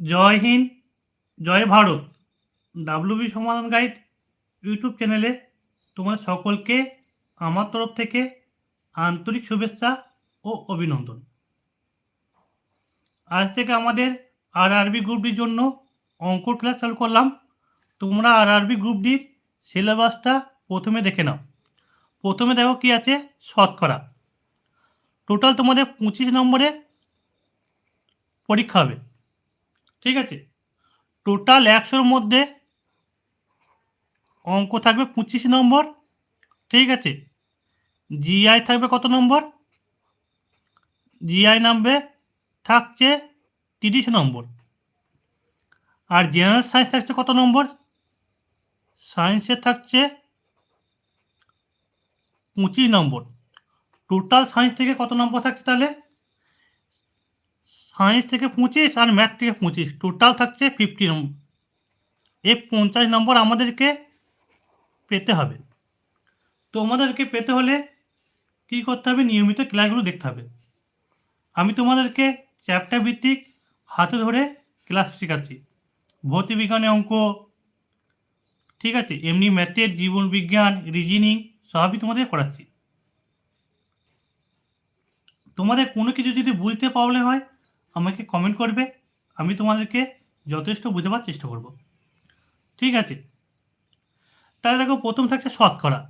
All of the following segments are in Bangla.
জয় হিন্দ, জয় Bharat. WB Samadhan guide YouTube চ্যানেলে তোমার সকলকে আমার তরফ থেকে আন্তরিক শুভেচ্ছা ও অভিনন্দন। আজ থেকে আমাদের আর আরবি গ্রুপটির জন্য অঙ্ক ক্লাস চালু করলাম। তোমরা আর আরবি গ্রুপটির সিলেবাসটা প্রথমে দেখে নাও। প্রথমে দেখো কি আছে শতকরা। টোটাল তোমাদের পঁচিশ নম্বরে পরীক্ষা হবে। ঠিক আছে? টোটাল একশোর মধ্যে অঙ্ক থাকবে পঁচিশ নম্বর, ঠিক আছে? জিআই থাকবে কত নম্বর? জিআই নামবে থাকছে তিরিশ নম্বর। আর জেনারেল সায়েন্স থাকছে কত নম্বর? সায়েন্সের থাকছে পঁচিশ নম্বর। টোটাল সায়েন্স থেকে কত নম্বর থাকছে তাহলে? সায়েন্স থেকে পঁচিশ আর ম্যাথ থেকে পঁচিশ। টোটাল থাকছে ফিফটি নম্বর এই পঞ্চাশ নম্বর আমাদেরকে পেতে হবে। তোমাদেরকে পেতে হলে কী করতে হবে? নিয়মিত ক্লাসগুলো দেখতে হবে। আমি তোমাদেরকে চ্যাপ্টার ভিত্তিক হাতে ধরে ক্লাস শেখাচ্ছি। ভৌতিক বিজ্ঞানে অঙ্ক, ঠিক আছে? এমনি ম্যাথের জীবন বিজ্ঞান রিজনিং সবই তোমাদের করাচ্ছি। তোমাদের কোনো কিছু যদি বুঝতে প্রবলেম হয় আমাকে কমেন্ট করবে, আমি তোমাদেরকে যথেষ্ট বোঝাবার চেষ্টা করব। ঠিক আছে? তাহলে দেখো, প্রথম থাকছে শতকরা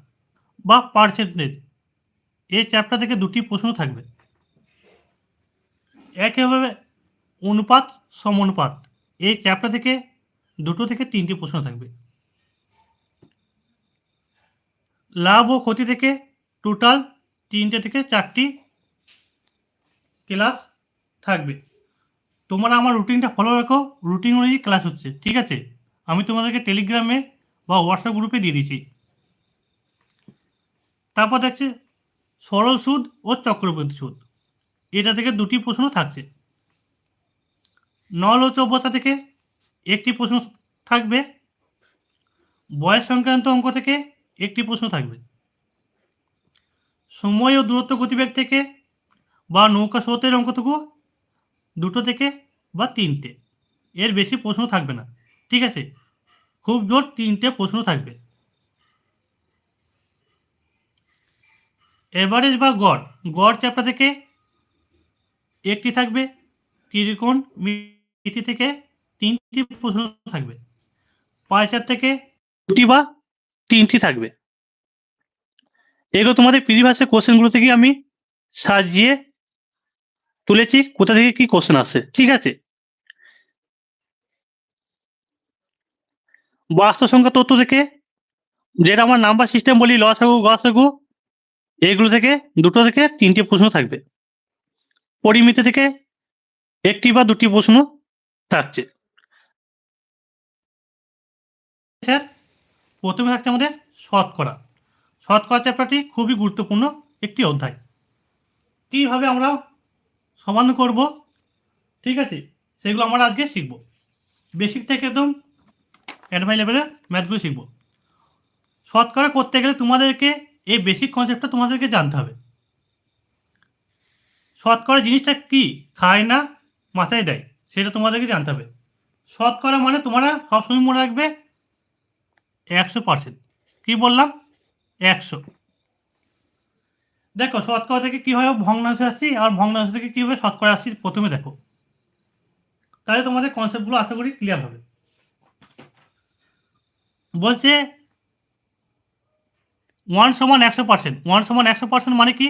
বা পার্সেন্টেজ এই চ্যাপ্টার থেকে দুটি প্রশ্ন থাকবে। একইভাবে অনুপাত, সমানুপাত। এই চ্যাপ্টার থেকে দুটো থেকে তিনটি প্রশ্ন থাকবে। লাভ ও ক্ষতি থেকে টোটাল তিনটে থেকে চারটি ক্লাস থাকবে। তোমরা আমার রুটিনটা ফলো রাখো। রুটিন অনুযায়ী ক্লাস হচ্ছে, ঠিক আছে? আমি তোমাদেরকে টেলিগ্রামে বা হোয়াটসঅ্যাপ গ্রুপে দিয়ে দিচ্ছি। তারপর দেখছে সরল সুদ ও চক্রবর্তী সুদ। এটা থেকে দুটি প্রশ্ন থাকছে। নল ও চৌবতা থেকে একটি প্রশ্ন থাকবে। বয়স সংক্রান্ত অঙ্ক থেকে একটি প্রশ্ন থাকবে। সময় ও দূরত্ব গতিবেগ থেকে বা নৌকা স্রোতের অঙ্কটুকু দুটো থেকে বা তিনটে। এর বেশি প্রশ্ন থাকবে না। ঠিক আছে? খুব জোর তিনটে প্রশ্ন থাকবে। এভারেজ বা গড়? গড় চ্যাপ্টার থেকে একটি থাকবে, ত্রিকোণ মিতি থেকে তিনটি প্রশ্ন থাকবে। পাঁচার থেকে দুটি বা তিনটি থাকবে। এগুলো তোমাদের প্রিভিয়াসের কোশ্চেনগুলো থেকে আমি সাজিয়ে তুলেছি, কোথা থেকে কি কোশ্চেন আসছে ঠিক আছে? বাস্তব সংখ্যা তথ্য থেকে, যেটা আমার নাম্বার সিস্টেম বলি লসাগু গসাগু এগুলো থেকে, দুটো থেকে তিনটি প্রশ্ন থাকবে। পরিমিতি থেকে একটি বা দুটি প্রশ্ন থাকছে। স্যার, প্রথমে থাকছে আমাদের শতকরা। শতকরা চ্যাপ্টারটি খুবই গুরুত্বপূর্ণ একটি অধ্যায়। কীভাবে আমরা সমাধান করব, ঠিক আছে? সেগুলো আমরা আজকে শিখব। বেসিক থেকে একদম অ্যাডভাই লেভেলের ম্যাথগুলো শিখব। শতকরা করতে গেলে তোমাদেরকে এই বেসিক কনসেপ্টটা তোমাদেরকে জানতে হবে। শতকরা জিনিসটা কি, খায় না, মাথায় দেয়, সেটা তোমাদেরকে জানতে হবে। শতকরা মানে তোমরা সবসময় মনে রাখবে একশো পার্সেন্ট কী বললাম? একশো। দেখো, শতকরা থেকে কীভাবে ভগ্নাংশ আসছি আর ভগ্নাংশ থেকে কীভাবে শতকরা আসছি প্রথমে দেখো। তাহলে তোমাদের কনসেপ্টগুলো আশা করি ক্লিয়ার হবে। বলছে ওয়ান সমান একশো পার্সেন্ট ওয়ান সমান একশো পার্সেন্ট মানে কি?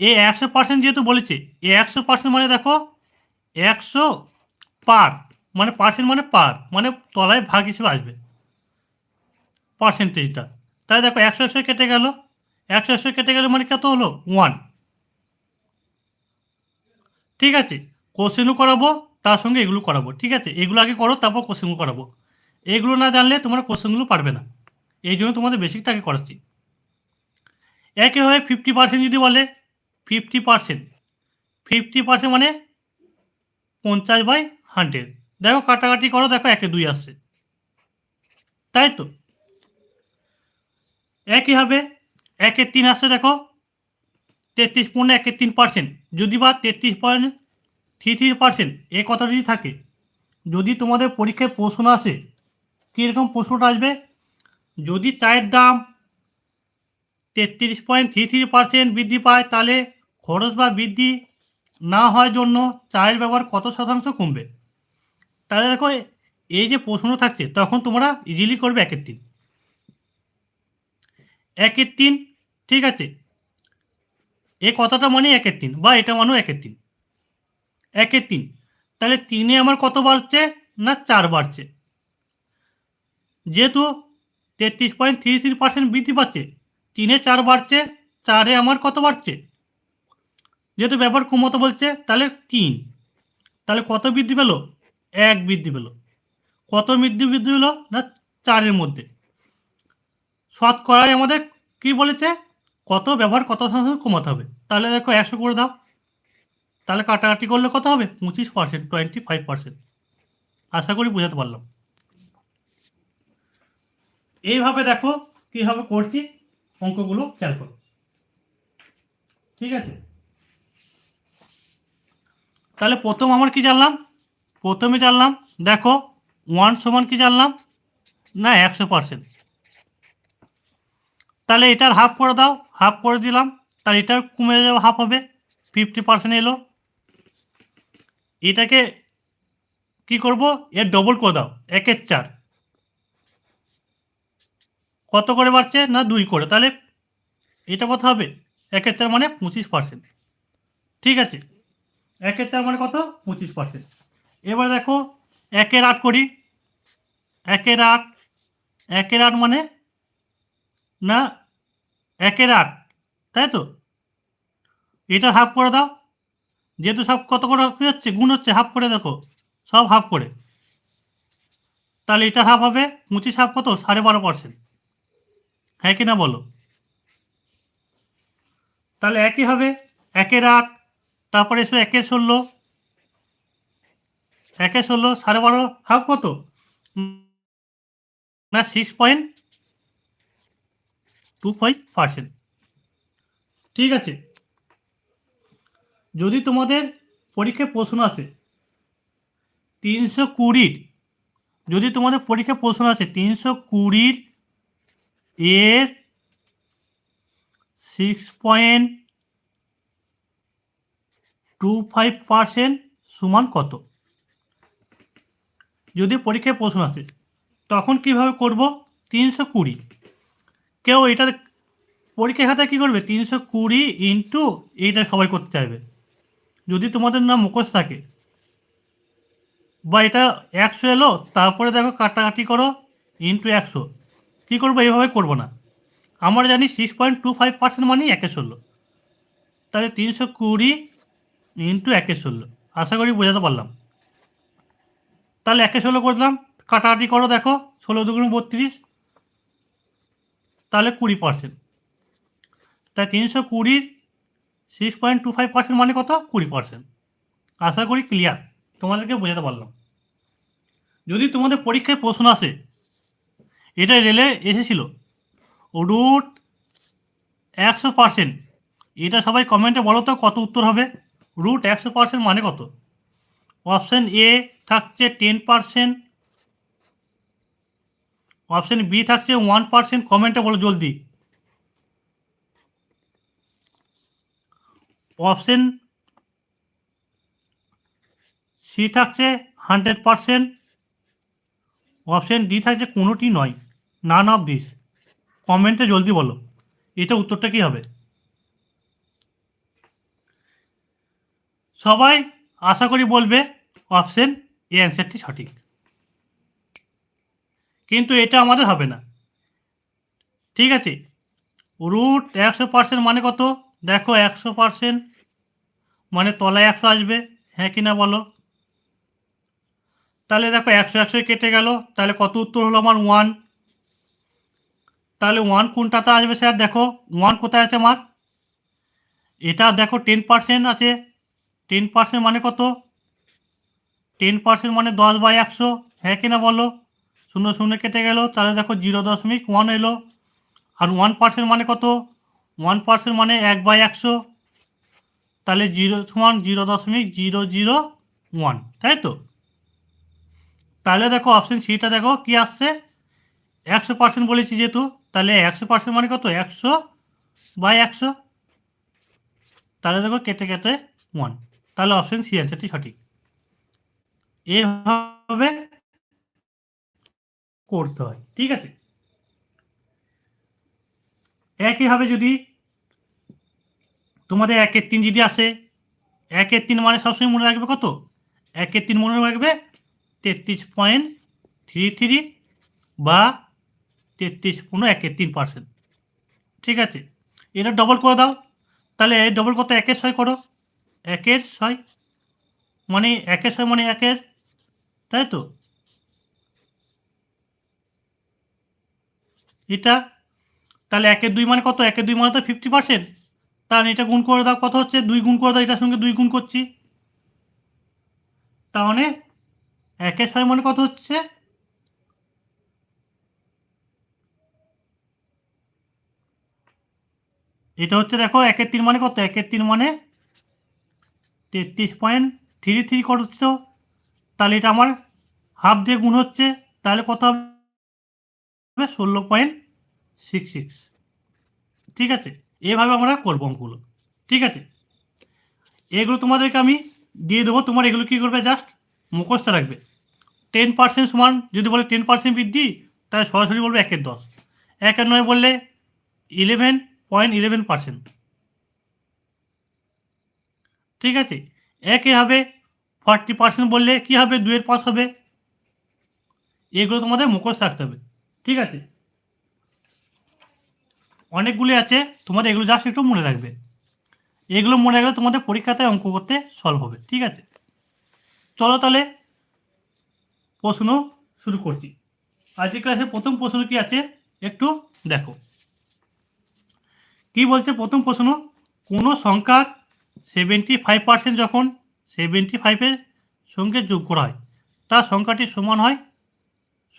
এ একশো পার্সেন্ট যেহেতু বলেছে, এ একশো পার্সেন্ট মানে দেখো, একশো পার মানে পার্সেন্ট মানে পার মানে তলায় ভাগ হিসেবে আসবে। পার্সেন্টেজটা তাই দেখো, একশো একশো কেটে গেল। একশো একশো কেটে গেলে মানে কত হলো? ওয়ান ঠিক আছে কোশ্চেনও করাবো, তার সঙ্গে এগুলো করাবো, ঠিক আছে? এগুলো আগে করো, তারপর কোশ্চেনগুলো করাবো। এগুলো না জানলে তোমরা কোশ্চেনগুলো পারবে না। এই জন্য তোমাদের বেসিকটা আগে করাচ্ছি। একইভাবে ফিফটি পার্সেন্ট যদি বলে ফিফটি পার্সেন্ট ফিফটি পার্সেন্ট মানে পঞ্চাশ বাই হান্ড্রেড দেখো কাটাকাটি করো, দেখো একে দুই আসছে। তাই তো? একইভাবে একের তিন আসছে দেখো। তেত্রিশ পনেরো একের তিন পার্সেন্ট যদি বা তেত্রিশ পয়েন্ট থ্রি থ্রি পার্সেন্ট এ কথা যদি থাকে, যদি তোমাদের পরীক্ষায় প্রশ্ন আসে, কীরকম প্রশ্নটা আসবে? যদি চায়ের দাম তেত্রিশ পয়েন্ট থ্রি থ্রি পার্সেন্ট বৃদ্ধি পায়, তাহলে খরচ বা বৃদ্ধি না হওয়ার জন্য চায়ের ব্যবহার কত শতাংশ কমবে? তাহলে দেখো, এই যে প্রশ্ন থাকছে, তখন তোমরা ইজিলি করবে একের তিন। একের তিন ঠিক আছে? এই কথাটা মানে একের তিন, বা এটা মানেও একের তিন। একের তিন। তাহলে তিনে আমার কত বাড়ছে না চার বাড়ছে? যেহেতু তেত্রিশ পয়েন্ট থ্রি থ্রি পার্সেন্ট বৃদ্ধি পাচ্ছে, তিনে চার বাড়ছে, চারে আমার কত বাড়ছে? যেহেতু ব্যাপার কমতে বলছে, তাহলে তিন। তাহলে কত বৃদ্ধি পেল? এক বৃদ্ধি পেল। কত বৃদ্ধি বৃদ্ধি পেল না চারের মধ্যে? শতকরায় আমাদের কি বলেছে? কত ব্যবহার, কত শতাংশ কমাতে হবে? তাহলে দেখো একশো করে দাও। তাহলে কাটাকাটি করলে কত হবে? পঁচিশ পার্সেন্ট টোয়েন্টি ফাইভ পার্সেন্ট আশা করি বোঝাতে পারলাম। এইভাবে দেখো কীভাবে করছি, অঙ্কগুলো খেয়াল করো। ঠিক আছে? তাহলে প্রথম আমার কি জানলাম? প্রথমে জানলাম, দেখো ওয়ান সমান কি জানলাম? না, একশো পার্সেন্ট তাহলে এটার হাফ করে দাও। হাফ করে দিলাম, তার এটার কমে যাবে হাফ হবে ফিফটি পার্সেন্ট এলো। এটাকে কি করব? এর ডবল করে দাও, একের চার। কত করে বাড়ছে? না, দুই করে। তাহলে এটা কত হবে? একের চার মানে পঁচিশ পার্সেন্ট ঠিক আছে? একের চার মানে কত? পঁচিশ পার্সেন্ট এবার দেখো, একের আট করি। একের আট একের আট মানে না একের আট, তাই তো? এটা হাফ করে দাও। যেহেতু সব কত করে কী হচ্ছে? গুণ হচ্ছে হাফ করে, দেখো। সব হাফ করে। তাহলে এটা হাফ হবে, পঁচিশ হাফ কত? সাড়ে বারো পার্সেন্ট হ্যাঁ কি না বলো? তাহলে একই হবে, একের আট, তারপরে এসো একের ষোলো। একে ষোলো, সাড়ে বারো হাফ কত? না six point two five percent ঠিক আছে? যদি তোমাদের পরীক্ষায় প্রশ্ন আসে, তিনশো কুড়ির, যদি তোমাদের পরীক্ষায় প্রশ্ন আসে, তিনশো কুড়ির এর six point two five percent সমান কত? যদি পরীক্ষায় প্রশ্ন আসে, তখন কীভাবে করব? তিনশো কুড়ি। কেউ এটা পরীক্ষা খাতায় কী করবে? তিনশো কুড়ি ইন্টু এইটা সবাই করতে চাইবে। যদি তোমাদের নাম মুখোশ থাকে। বা এটা একশো এলো, তারপরে দেখো কাটাকাটি করো ইন্টু একশো। কী করব? এইভাবে করব না। আমরা জানি six point two five percent মানেই একে ষোলো। তাহলে তিনশো কুড়ি ইন্টু একে ষোলো। আশা করি বোঝাতে পারলাম। তাহলে একে ষোলো করলাম। কাটাকাটি করো দেখো, ষোলো দুগুণ বত্রিশ। তাহলে কুড়ি পার্সেন্ট তাই তিনশো কুড়ির six point two five percent মানে কত? কুড়ি পার্সেন্ট আশা করি ক্লিয়ার তোমাদেরকে বোঝাতে পারলাম। যদি তোমাদের পরীক্ষায় প্রশ্ন আসে, এটা রেলে এসেছিল রুট একশো পার্সেন্ট এটা সবাই কমেন্টে বলো তো কত উত্তর হবে? রুট একশো পার্সেন্ট মানে কত? অপশান এ থাকছে টেন পার্সেন্ট অপশান বি থাকছে ওয়ান পার্সেন্ট কমেন্টে বলো জলদি। অপশন সি থাকছে হান্ড্রেড পারসেন্ট অপশন ডি থাকছে কোনোটি নয় নান অফ দিস কমেন্টে জলদি বলো, এটা উত্তরটা কি হবে? সবাই আশা করি বলবে অপশন এ অ্যান্সারটি সঠিক। কিন্তু এটা আমাদের হবে না। ঠিক আছে? রুট একশো পার্সেন্ট মানে কত? দেখো, একশো পার্সেন্ট মানে তলায় একশো আসবে। হ্যাঁ কি না বলো? তাহলে দেখো, একশো একশো কেটে গেল। তাহলে কত উত্তর হলো আমার ওয়ান তাহলে ওয়ান কোনটাতে আসবে স্যার দেখো ওয়ান কোথায় আছে আমার? এটা দেখো টেন পার্সেন্ট আছে। টেন পার্সেন্ট মানে কত? টেন পার্সেন্ট মানে দশ বাই একশো। হ্যাঁ কি না বলো? শূন্য শূন্য কেটে গেল, তাহলে দেখো জিরো দশমিক ওয়ান এলো। আর ওয়ান পার্সেন্ট মানে কত? ওয়ান পার্সেন্ট মানে এক বাই একশো। তাহলে জিরো সমান জিরো দশমিক জিরো জিরো ওয়ান তাই তো? তাহলে দেখো অপশন সিটা দেখো কি আসছে? একশো পার্সেন্ট বলেছি যেহেতু, তাহলে একশো পার্সেন্ট মানে কত? একশো বাই একশো। তাহলে দেখো কেটে কেটে ওয়ান তাহলে অপশন সি অ্যান্সারটি সঠিক। এভাবে করতে হয়, ঠিক আছে? একইভাবে যদি তোমাদের একের তিন যদি আসে একের তিন মানে সবসময় মনে রাখবে কত? একের তিন মনে রাখবে তেত্রিশ পয়েন্ট থ্রি থ্রি বা তেত্রিশ পনেরো একের তিন পার্সেন্ট ঠিক আছে? এটা ডবল করে দাও, তাহলে ডবল করতে একের ছয় করো একের ছয় মানে একের ছয় মানে একের তাই তো? এটা, তাহলে একের দুই মানে কত? একের দুই মানে তো ফিফটি পার্সেন্ট তাহলে এটা গুণ করে দাও, কত হচ্ছে? দুই গুণ করে দাও, এটার সঙ্গে দুই গুণ করছি। মানে একের ছয় মানে কত হচ্ছে? এটা হচ্ছে দেখো, একের তিন মানে কত? একের তিন মানে তেত্রিশ পয়েন্ট থ্রি থ্রি করছ তাহলে এটা আমার হাফ দিয়ে গুণ হচ্ছে, তাহলে কত হবে? ষোলো পয়েন্ট সিক্স সিক্স ঠিক আছে? এভাবে আমরা করব অঙ্কগুলো। ঠিক আছে? এগুলো তোমাদেরকে আমি দিয়ে দেবো। তোমার এগুলো কী করবে জাস্ট মুখস্থ রাখবে। টেন পার্সেন্ট সমান যদি বলে টেন পার্সেন্ট বৃদ্ধি, তাহলে সরাসরি বলবে একের দশ। একের নয় বললে ইলেভেন পয়েন্ট ইলেভেন পার্সেন্ট ঠিক আছে? একে হবে ফর্টি পার্সেন্ট বললে কী হবে? দুয়ের পাস হবে। এগুলো তোমাদের মুখস্থ রাখতে হবে। ঠিক আছে? অনেকগুলি আছে, তোমাদের এগুলো জাস্ট একটু মনে রাখবে। এগুলো মনে রাখলে তোমাদের পরীক্ষাতে অঙ্ক করতে সলভ হবে, ঠিক আছে? চলো তাহলে প্রশ্ন শুরু করছি। আজকে ক্লাসে প্রথম প্রশ্ন কি আছে? একটু দেখো। কি বলছে প্রথম প্রশ্ন? কোনো সংখ্যার সেভেন্টি ফাইভ পার্সেন্ট যখন সেভেন্টি ফাইভের সঙ্গে যোগ করা হয় তার সংখ্যাটি সমান হয়,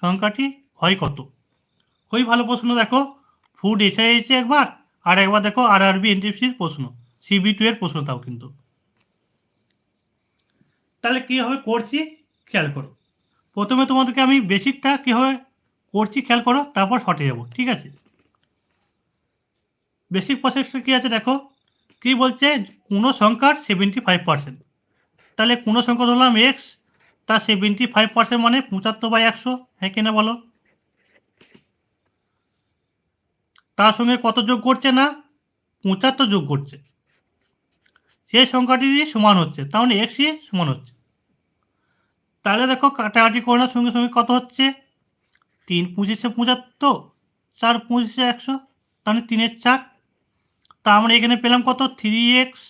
সংখ্যাটি হয় কত? খুবই ভালো প্রশ্ন, দেখো। ফুড এসে এসেছে একবার, আর একবার দেখো আর আরবি এনটিএফসির প্রশ্ন সিবি টু এর প্রশ্ন তাও কিন্তু। তাহলে কীভাবে করছি? খেয়াল করো। প্রথমে তোমাদেরকে আমি বেসিকটা কীভাবে করছি খেয়াল করো, তারপর শর্টে যাব, ঠিক আছে? বেসিক প্রসেসটা কী আছে দেখো? কি বলছে? কোনো সংখ্যার সেভেন্টি ফাইভ পার্সেন্ট তাহলে কোনো সংখ্যা ধরলাম এক্স তার সেভেন্টি ফাইভ পার্সেন্ট মানে পঁচাত্তর বাই একশো হ্যাঁ কিনা বলো? তার সঙ্গে কত যোগ করছে না? পঁচাত্তর যোগ করছে। সেই সংখ্যাটিরই সমান হচ্ছে। তাহলে এক্সই সমান হচ্ছে। তাহলে দেখো কাটাকাটি করার সঙ্গে সঙ্গে কত হচ্ছে? তিন পঁচিশে পঁচাত্তর, চার পঁচিশে একশো তাহলে তিনের চার। তা আমরা এখানে পেলাম কত? থ্রি এক্স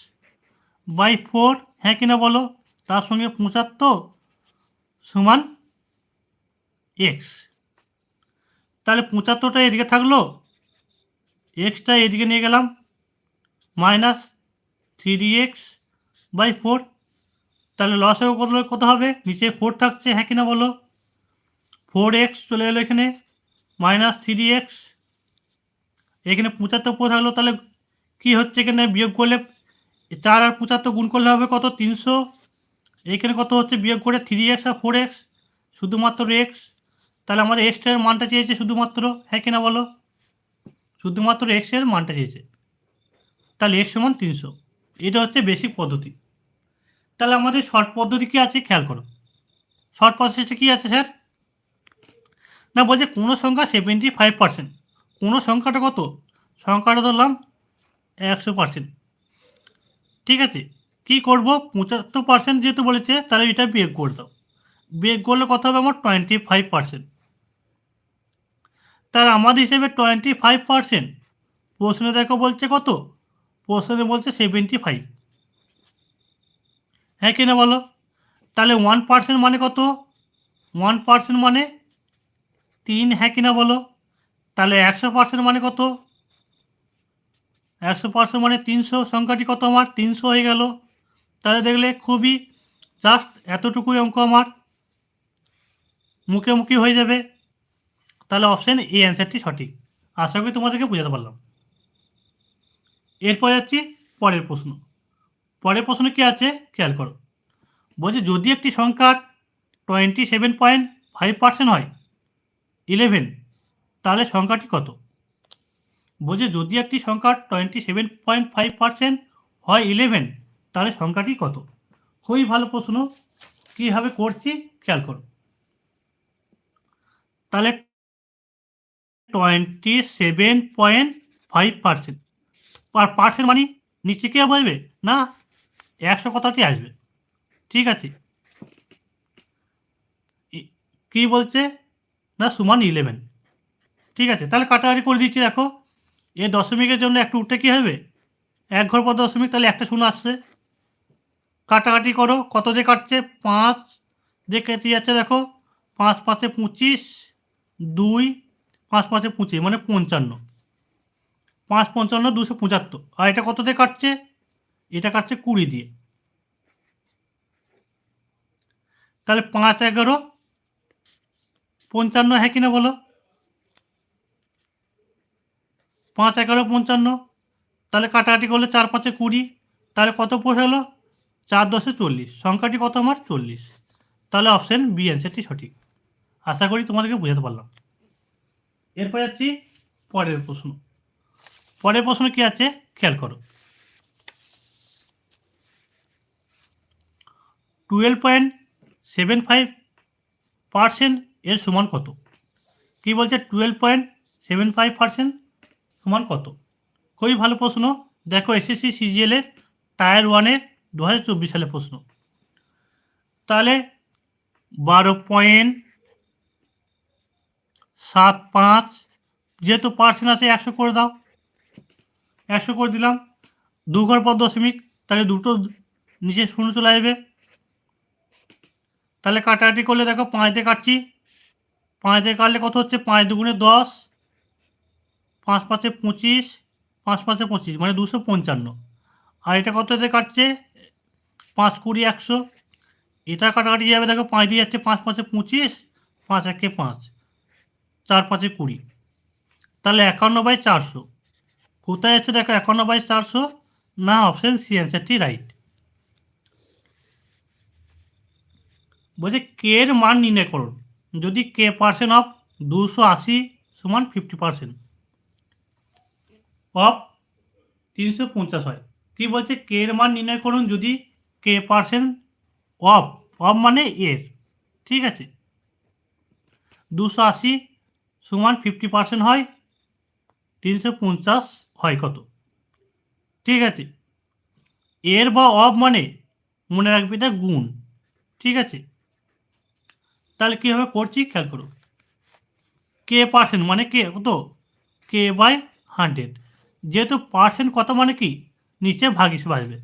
বাই ফোর হ্যাঁ কিনা বলো? তার সঙ্গে পঁচাত্তর সমান এক্স তাহলে পঁচাত্তরটা এদিকে থাকল। এক্সটা এদিকে নিয়ে গেলাম minus three x by four তাহলে লস হয়ে করলে কত হবে? নিচে ফোর থাকছে হ্যাঁ কিনা বলো? ফোর এক্স চলে এলো এখানে মাইনাস থ্রি এক্স এখানে পঁচাত্তর পর থাকল, তাহলে কি হচ্ছে এখানে বিয়োগ করলে? চার আর পঁচাত্তর গুণ করলে হবে কত? তিনশো। এখানে কত হচ্ছে? বিয়োগ করে থ্রি এক্স আর ফোর এক্স শুধুমাত্র এক্স তাহলে আমাদের এক্সটার মানটা চেয়েছে শুধুমাত্র হ্যাঁ কিনা বলো? শুধুমাত্র এক্সের মানটা চেয়েছে। তাহলে এক্স সমান তিনশো। এটা হচ্ছে বেসিক পদ্ধতি। তাহলে আমাদের শর্ট পদ্ধতি কী আছে খেয়াল করো। শর্ট প্রসেসটা কী আছে স্যার না, বলছে কোনো সংখ্যা সেভেন্টি ফাইভ পার্সেন্ট কোনো সংখ্যাটা কত? সংখ্যাটা ধরলাম একশো পার্সেন্ট ঠিক আছে? কী করব? পঁচাত্তর পার্সেন্ট যেহেতু বলেছে, তাহলে এটা বিয়োগ করে দাও। বিয়োগ করলে কত হবে? আমার টোয়েন্টি ফাইভ পার্সেন্ট তার আমাদের হিসেবে টোয়েন্টি ফাইভ পার্সেন্ট প্রশ্নে দেখো বলছে কত? প্রশ্নে বলছে সেভেন্টি ফাইভ হ্যাঁ কিনা বলো? তাহলে ওয়ান পার্সেন্ট মানে কত? ওয়ান পার্সেন্ট মানে তিন হ্যাঁ কিনা বলো? তাহলে একশো পার্সেন্ট মানে কত? একশো পার্সেন্ট মানে তিনশো, সংখ্যাটি কত আমার? তিনশো হয়ে গেল। তাহলে দেখলে খুবই জাস্ট এতটুকুই অঙ্ক আমার। মুখে মুখে হয়ে যাবে। তাহলে অপশান এই অ্যান্সারটি সঠিক। আশা করি তোমাদেরকে বোঝাতে পারলাম। এরপর যাচ্ছি পরের প্রশ্ন। পরের প্রশ্ন কি আছে? খেয়াল করো। বলছে, যদি একটি সংখ্যার twenty seven point five percent হয় ইলেভেন তাহলে সংখ্যাটি কত? বলছে, যদি একটি সংখ্যা twenty seven point five percent হয় ইলেভেন তাহলে সংখ্যাটি কত? খুবই ভালো প্রশ্ন। কীভাবে করছি? খেয়াল করো। তাহলে twenty seven point five percent আর পার্সেন্ট মানে নিচে কে বসবে না, একশো কথাটি আসবে। ঠিক আছে? কি বলছে? না, সমান ইলেভেন ঠিক আছে? তাহলে কাটাকাটি করে দিচ্ছি, দেখো। এ দশমিকের জন্য একটু উঠে কী হবে? এক ঘর পর দশমিক, তাহলে একটা শূন্য আসছে। কাটাকাটি করো, কত দিয়ে কাটছে? পাঁচ। দিয়ে কেটে যাচ্ছে, দেখো। পাঁচ পাঁচে পঁচিশ, দুই পাঁচ পাঁচে পঁচিশ মানে পঞ্চান্ন। পাঁচ পঞ্চান্ন, দুশো পঁচাত্তর। আর এটা কত দিয়ে কাটছে? এটা কাটছে কুড়ি দিয়ে। তাহলে পাঁচ এগারো, পঞ্চান্ন হ্যাঁ কিনা বলো? পাঁচ এগারো, পঞ্চান্ন, তাহলে কাটাকাটি করলে চার পাঁচে কুড়ি, তাহলে কত পড়ে হলো চার দশে চল্লিশ, সংখ্যাটি কত আমার? চল্লিশ। তাহলে অপশান বি অ্যান্সারটি সঠিক। আশা করি তোমাদেরকে বোঝাতে পারলাম। এরপর যাচ্ছি পরের প্রশ্ন। পরের প্রশ্ন কি আছে? খেয়াল করো। Twelve point seven five percent এর সমান কত? কি বলছে? Twelve point seven five percent সমান কত? খুবই ভালো প্রশ্ন। দেখো এসএসসি সিজিএলের টায়ার ওয়ানের দু হাজার চব্বিশ সালের প্রশ্ন। তাহলে বারো পয়েন্ট সাত, পাঁচ, যেহেতু পার্সেন্ট আছে একশো করে দাও। একশো করে দিলাম। দু ঘর পর দশমিক, তাহলে দুটো নিচে শূন্য চলে আসবে। তাহলে কাটাকাটি করলে দেখো পাঁচ দিয়ে কাটছি। পাঁচ দিয়ে কাটলে কত হচ্ছে? পাঁচ দুগুণে দশ, পাঁচ পাঁচে পঁচিশ, পাঁচ পাঁচে পঁচিশ মানে দুশো পঞ্চান্ন। আর এটা কত দিয়ে কাটছে? পাঁচ কুড়ি একশো। এটা কাটাকাটি যাবে দেখো, পাঁচ দিয়ে যাচ্ছে পাঁচ পাঁচে পঁচিশ, পাঁচ একে পাঁচ। চার পাঁচে কুড়ি। তাহলে একান্ন বাই চারশো। কোথায় আছে দেখো একান্ন বাই চারশো? না অপশান সি অ্যান্সারটি রাইট বলছে কে এর মান নির্ণয় করুন যদি কে পার্সেন্ট অফ দুশো আশি সমান ফিফটি পার্সেন্ট অফ তিনশো পঞ্চাশ হয়। কী বলছে? কে এর মান নির্ণয় করুন যদি কে পার্সেন্ট অফ অফ মানে এর। ঠিক আছে? দুশো আশি সমান ফিফটি পার্সেন্ট হয়, তিনশো পঞ্চাশ হয় কত? ঠিক আছে? এর বা অফ মানে মনে রাখবি এটা গুণ। ঠিক আছে? তাহলে কীভাবে করছি? খেয়াল করো। কে পার্সেন্ট মানে কে কত? কে বাই হান্ড্রেড যেহেতু পার্সেন্ট কত মানে কি? নিচে ভাগ হিসেবে আসবে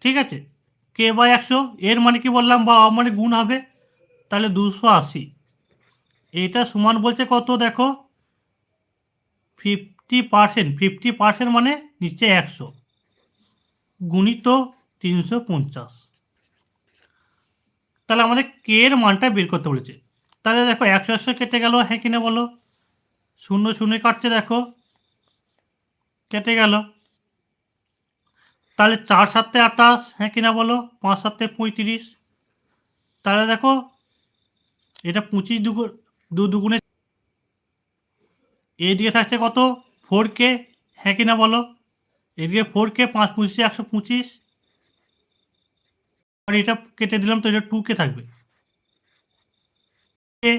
ঠিক আছে? কে বাই একশো, এর মানে কি বললাম? বা অফ মানে গুণ হবে। তাহলে দুশো আশি। এটা সমান বলছে কত দেখো? ফিফটি পার্সেন্ট ফিফটি পার্সেন্ট মানে নিচে একশো। গুণিত তিনশো পঞ্চাশ। তাহলে আমাদের কে এর মানটা বের করতে বলেছে। তাহলে দেখো একশো একশো কেটে গেল হ্যাঁ কিনা বলো? শূন্য শূন্য কাটছে দেখো। কেটে গেল। তাহলে চার সাতে আঠাশ হ্যাঁ কিনা বলো? পাঁচ সাতে পঁয়ত্রিশ। তাহলে দেখো, এটা পঁচিশ দুগু দু দুগুণে এইদিকে থাকছে কত? ফোর কে হ্যাঁ কিনা বলো? এদিকে ফোর কে পাঁচ পঁচিশে, একশো পঁচিশ। এটা কেটে দিলাম তো এটা টু কে থাকবে। কে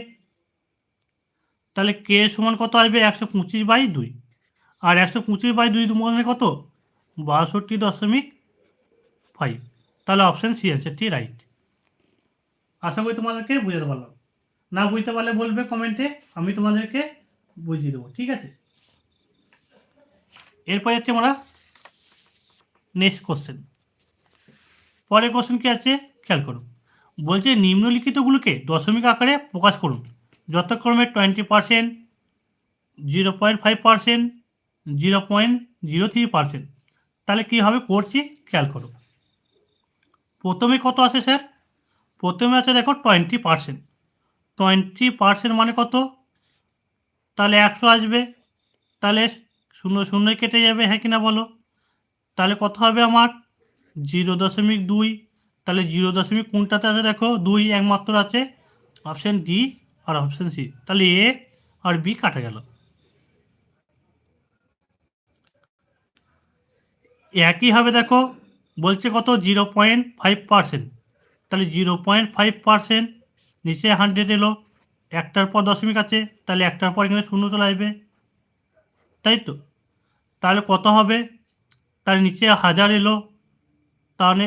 তাহলে কে সমান কত আসবে? একশো পঁচিশ বাই দুই। আর একশো পঁচিশ বাই দুই মানে কত? বাষট্টি দশমিক ফাইভ তাহলে অপশান সি অ্যান্সারটি রাইট আশা করি তোমাদেরকে বুঝাতে পারলাম। না বুঝতে পারলে বলবে কমেন্টে আমি তোমাদেরকে বুঝিয়ে দেবো, ঠিক আছে? এরপর যাচ্ছে আমরা নেক্সট কোশ্চেন পরের কোশ্চেন কি আছে? খেয়াল করুন। বলছে নিম্নলিখিতগুলোকে দশমিক আকারে প্রকাশ করুন। যথাক্রমে twenty percent zero point five percent zero point zero three percent তাহলে কীভাবে করছি, খেয়াল করো। প্রথমে কত আছে স্যার? প্রথমে আছে দেখো টোয়েন্টি পার্সেন্ট টোয়েন্টি পার্সেন্ট মানে কত? তাহলে একশো আসবে। তাহলে শূন্য শূন্য কেটে যাবে হ্যাঁ কিনা বলো? তাহলে কত হবে আমার? জিরো দশমিক দুই। তাহলে জিরো দশমিক কোনটাতে আছে দেখো? দুই একমাত্র আছে। অপশন ডি আর অপশন সি। তাহলে এ আর বি কাটা গেল। একই হবে দেখো। বলছে কত? Zero point five percent. তাহলে জিরো পয়েন্ট ফাইভ পার্সেন্ট নিচে হান্ড্রেড এলো, একটার পর দশমিক আছে, তাহলে একটার পর এখানে শূন্য চলে আসবে। তাই তো? তাহলে কত হবে? তার নিচে হাজার এলো, তাহলে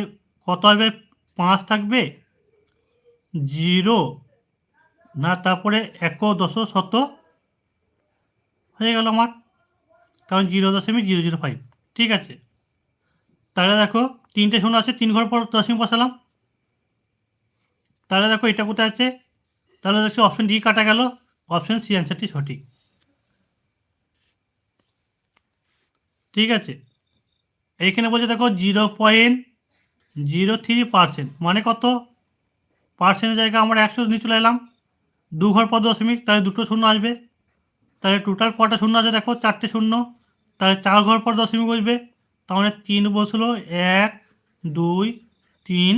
কত হবে? পাঁচ থাকবে? জিরো। না, তারপরে এক দশ শত হয়ে গেল আমার। কারণ জিরো দশমিক জিরো জিরো ফাইভ। ঠিক আছে? তাহলে দেখো, তিনটে শূন্য আছে, তিন ঘর পর দশমিক বসালাম। তাহলে দেখো এটা কোথায় আছে? তাহলে দেখছি অপশন ডি কাটা গেল অপশন সি অ্যান্সারটি সঠিক। ঠিক আছে? এইখানে বলছে দেখো zero point zero three percent মানে কত? পার্সেন্টের জায়গায় আমরা একশো নিয়ে চলে এলাম। দু ঘর পর দশমিক, তাহলে দুটো শূন্য আসবে। তাহলে টোটাল কটা শূন্য আছে দেখো? চারটে শূন্য। তাহলে চার ঘর পর দশমিক বসবে। তাহলে তিন বসল এক, দুই, তিন।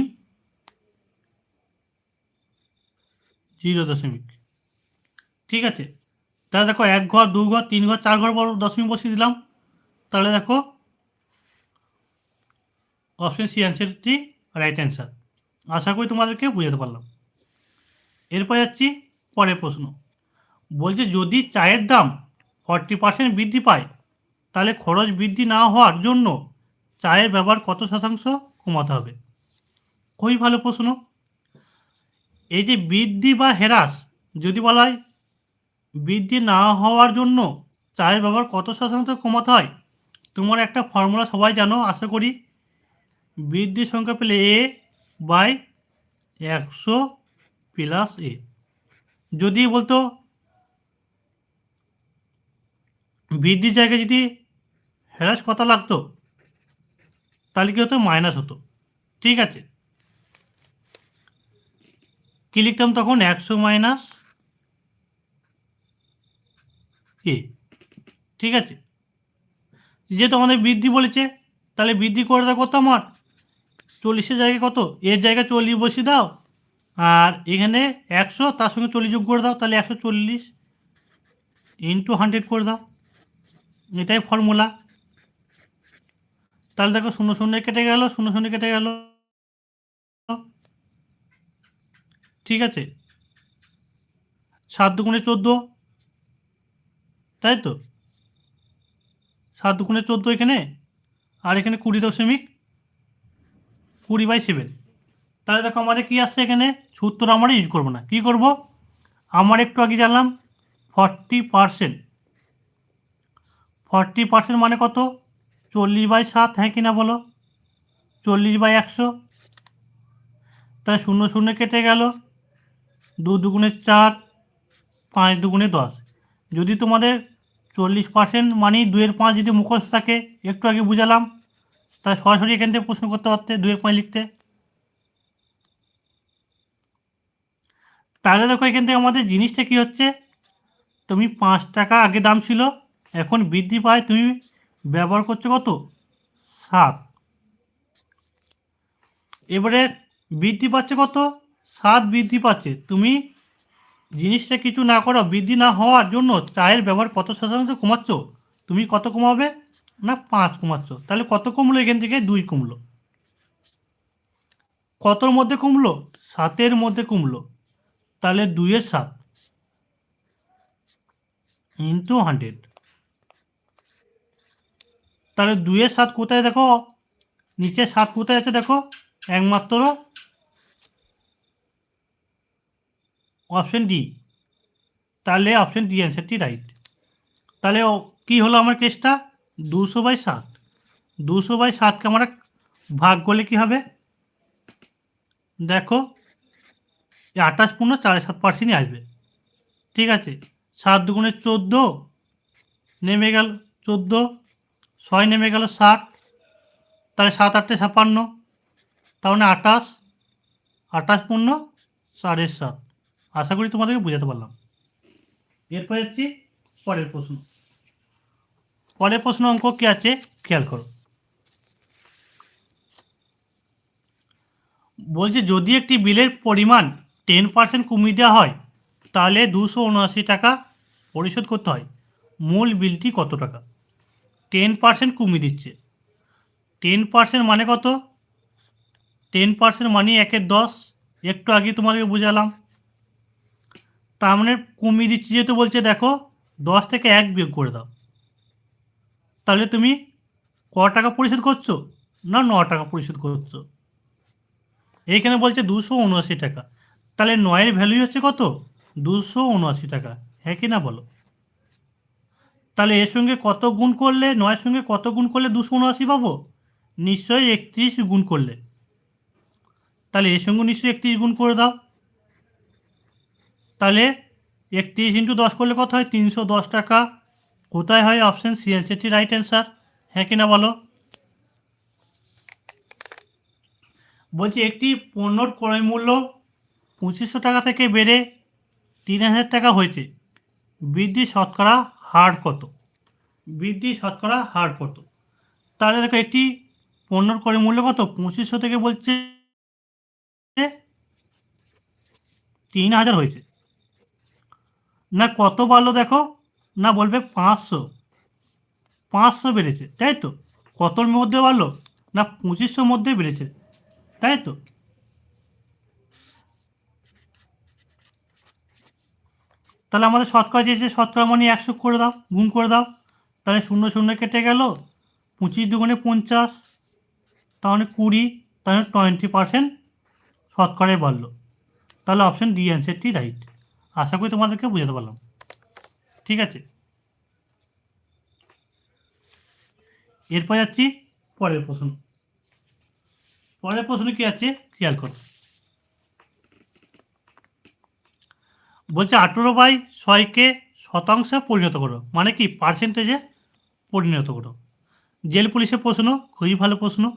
জিরো দশমিক। ঠিক আছে? তাহলে দেখো এক ঘর, দু ঘর, তিন ঘর, চার ঘর দশমিক বসিয়ে দিলাম। তাহলে দেখো অপশন সি অ্যান্সারটি রাইট অ্যান্সার আশা করি তোমাদেরকে বুঝাতে পারলাম। এরপর যাচ্ছি পরের প্রশ্ন। বলছে, যদি চায়ের দাম ফর্টি পার্সেন্ট বৃদ্ধি পায়, তাহলে খরচ বৃদ্ধি না হওয়ার জন্য চায়ের ব্যবহার কত শতাংশ কমাতে হবে? খুবই ভালো প্রশ্ন। এই যে বৃদ্ধি বা হ্রাস, যদি বলা হয়, বৃদ্ধি না হওয়ার জন্য চায়ের ব্যবহার কত শতাংশ কমাতে হয়? তোমার একটা ফর্মুলা সবাই জানো, আশা করি। বৃদ্ধির সংখ্যা পেলে এ বাই একশো প্লাস এ যদি বলতো, বৃদ্ধির জায়গায় যদি হ্রাস কথা লাগতো, তাহলে কি হতো? মাইনাস হতো। ঠিক আছে? কি লিখতাম তখন? একশো মাইনাস এ। ঠিক আছে? যেহেতু আমাদের বৃদ্ধি বলেছে, তাহলে বৃদ্ধি করে দাও কত আমার? চল্লিশের জায়গায় কত? এর জায়গায় চল্লিশ বসিয়ে দাও। আর এখানে একশো, তার সঙ্গে চল্লিশ যোগ করে দাও, তাহলে একশো চল্লিশ ইন্টু হান্ড্রেড করে দাও। এটাই ফর্মুলা তাহলে দেখো শূন্য শূন্য কেটে গেল, শূন্য শূন্য কেটে গেল। ঠিক আছে? সাত দুগুণে চোদ্দ? তাই তো? সাত দুগুণে চোদ্দ এখানে? আর এখানে কুড়ি দশমিক কুড়ি বাই সেভেন তাহলে দেখো আমাদের কী আসছে এখানে? সূত্র আমরা ইউজ করব না। কী করব? আমার একটু আগে জানলাম ফর্টি পারসেন্ট ফর্টি পার্সেন্ট মানে কত? চল্লিশ বাই সাত হ্যাঁ কিনা বলো? চল্লিশ বাই একশো। তাই শূন্য শূন্য কেটে গেল। দু দুগুণে চার, পাঁচ দুগুণে দশ। যদি তোমাদের চল্লিশ পার্সেন্ট মানেই দুয়ের পাঁচ যদি মুখস্থ থাকে, একটু আগে বুঝালাম, তাহলে সরাসরি এখান থেকে প্রশ্ন করতে পারতে দুয়ের পাঁচ লিখতে। তাহলে দেখো এখান থেকে আমাদের জিনিসটা কি হচ্ছে, তুমি পাঁচ টাকা আগে দাম ছিল, এখন বৃদ্ধি পায়, তুমি ব্যবহার করছ কত? সাত। এবারে বৃদ্ধি পাচ্ছে কত? সাত বৃদ্ধি পাচ্ছে। তুমি জিনিসটা কিছু না করো, বৃদ্ধি না হওয়ার জন্য চায়ের ব্যবহার কত শতাংশ কমাচ্ছ? তুমি কত কমাবে? না, পাঁচ কমাচ্ছ। তাহলে কত কমলো এখান থেকে? দুই কমলো। কতর মধ্যে কমলো? সাতের মধ্যে কমলো। তাহলে দুইয়ের সাত। Into hundred. তাহলে দুইয়ের সাত কোথায় দেখো? নিচে সাত কোথায় আছে দেখো? একমাত্র অপশন ডি তাহলে অপশন ডি অ্যান্সারটি রাইট তাহলে কি হলো আমার কেসটা দুশো বাই সাত। দুশো বাই সাতকে আমরা ভাগ করলে কি হবে? দেখো, আঠাশ পূর্ণ চার সাত পার্সেন্টই আসবে। ঠিক আছে? সাত দুগুণে চোদ্দ নেমে গেল চোদ্দ, ছয় নেমে গেল ষাট। তাহলে সাত আটটে ছাপান্ন। তাহলে আঠাশ আঠাশ পূর্ণ সাড়ে সাত। আশা করি তোমাদেরকে বোঝাতে পারলাম। এরপর যাচ্ছি পরের প্রশ্ন। পরের প্রশ্ন অঙ্ক কি আছে? খেয়াল করো। বলছে, যদি একটি বিলের পরিমাণ টেন পার্সেন্ট কমিয়ে দেওয়া হয়, তাহলে দুশো উনআশি টাকা পরিশোধ করতে হয়। মূল বিলটি কত টাকা? টেন পার্সেন্ট কমিয়ে দিচ্ছে। টেন পার্সেন্ট মানে কত? টেন পার্সেন্ট মানে একের দশ। একটু আগে তোমাদেরকে বুঝালাম। তার মানে কমিয়ে দিচ্ছি যেহেতু বলছে, দেখো, দশ থেকে এক বিয়োগ করে দাও। তাহলে তুমি ক টাকা পরিশোধ করছ না ন টাকা পরিশোধ করছ? এইখানে বলছে দুশো উনআশি টাকা। তাহলে নয়ের ভ্যালু হচ্ছে কত? দুশো উনআশি টাকা। হ্যাঁ কি না বলো? তাহলে এর সঙ্গে কত গুণ করলে, নয়ের সঙ্গে কত গুণ করলে দুশো উনআশি পাবো? নিশ্চয়ই একত্রিশ গুণ করলে। তাহলে এর সঙ্গে নিশ্চয়ই একত্রিশ গুণ করে দাও। তাহলে একত্রিশ ইন্টু দশ করলে কত হয়? তিনশো দশ টাকা। কোথায় হয়? অপশান সি সেটি রাইট অ্যান্সার হ্যাঁ কি না বলো? বলছি একটি পণ্যর ক্রয় মূল্য পঁচিশশো টাকা থেকে বেড়ে তিন হাজার টাকা হয়েছে। বৃদ্ধি শতকরা হার কত? বৃদ্ধি শতকরা হার কত? তাহলে দেখো একটি পণ্যর ক্রয় মূল্য কত? পঁচিশশো থেকে বলছে তিন হাজার হয়েছে। না কত বাড়লো দেখো? না বলবে পাঁচশো। পাঁচশো বেড়েছে, তাই তো? কতর মধ্যে বাড়লো? না পঁচিশশোর মধ্যে বেড়েছে, তাই তো? তাহলে আমাদের শতকরা চেয়েছে, শতকরা মানে একশো করে দাও, গুণ করে দাও। তাহলে শূন্য শূন্য কেটে গেল, পঁচিশ দুগুণে পঞ্চাশ, তাহলে কুড়ি, তাহলে টোয়েন্টি পার্সেন্ট শতকরাই বাড়লো। তাহলে অপশান ডি অ্যান্সারটি রাইট আশা করি তোমাদেরকে বুঝাতে পারলাম। ঠিক আছে? এরপর যাচ্ছি পরের প্রশ্ন। পরের প্রশ্ন কি আছে? খেয়াল করো। বলছে, আঠেরো বাই ছয়কে শতাংশে পরিণত করো। মানে কি? পার্সেন্টেজে পরিণত করো। জেল পুলিশের প্রশ্ন, খুবই ভালো প্রশ্ন।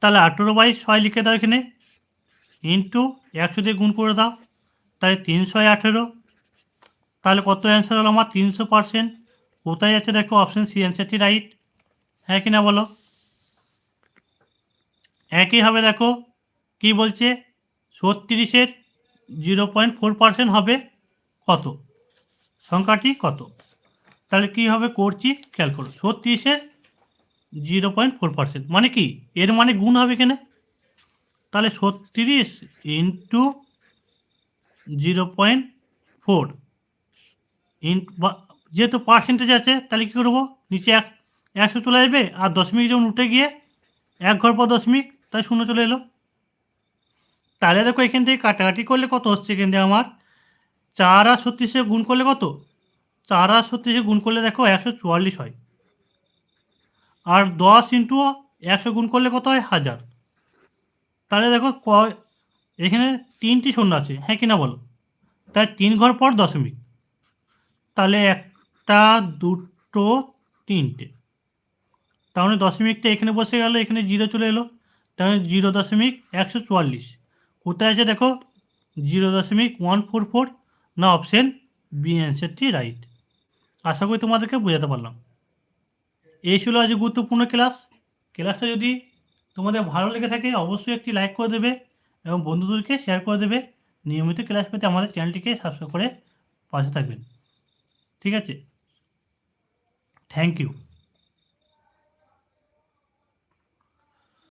তাহলে আঠেরো বাই ছয় লিখে দাও এখানে। ইন্টু একশো দিয়ে গুণ করে দাও। তাহলে তিনশো আঠেরো। তাহলে কত অ্যান্সার হলো আমার? তিনশো পার্সেন্ট কোথায় আছে দেখো অপশান সি অ্যান্সারটি রাইট হ্যাঁ কি না বলো? একইভাবে দেখো, কি বলছে? ছত্রিশের জিরো পয়েন্ট ফোর পার্সেন্ট হবে কত? সংখ্যাটি কত? তাহলে কী হবে করছি? খেয়াল করো, ছত্রিশের জিরো পয়েন্ট ফোর পার্সেন্ট মানে কি? এর মানে গুণ হবে এখানে তাহলে ছত্রিশ into zero point four. In যেহেতু পার্সেন্টেজ আছে, তাহলে কী করব? নিচে এক, একশো চলে আসবে, আর দশমিক যখন উঠে গিয়ে এক ঘর পর দশমিক, তাই শূন্য চলে এলো। তাহলে দেখো, এখান থেকে কাটাকাটি করলে কত হচ্ছে এখান থেকে আমার? চার আর ছত্রিশে গুণ করলে কত? চার আর ছত্রিশে গুণ করলে দেখো, একশো চুয়াল্লিশ হয়। আর দশ ইন্টু একশো গুণ করলে কত হয়? হাজার। তাহলে দেখো, ক এখানে তিনটি শূন্য আছে। হ্যাঁ কি না বলো? তাই তিন ঘর পর দশমিক। তাহলে একটা, দুটো, তিনটে। তাহলে দশমিকটা এখানে বসে গেল, এখানে জিরো চলে এলো। তাহলে জিরো দশমিক একশো চুয়াল্লিশ। কোথায় আছে দেখো? জিরো দশমিক ওয়ান ফোর ফোর না অপশন বি অ্যান্সারটি রাইট। আশা করি তোমাদেরকে বোঝাতে পারলাম। এই ছিল আজ গুরুত্বপূর্ণ ক্লাস। ক্লাসটা যদি তোমাদের ভালো লেগে থাকে, অবশ্যই একটি লাইক করে দেবে। এবং বন্ধুদেরকে শেয়ার করে দেবে। নিয়মিত ক্লাস পেতে আমাদের চ্যানেলটিকে সাবস্ক্রাইব করে পাশে থাকবেন। ঠিক আছে? Thank you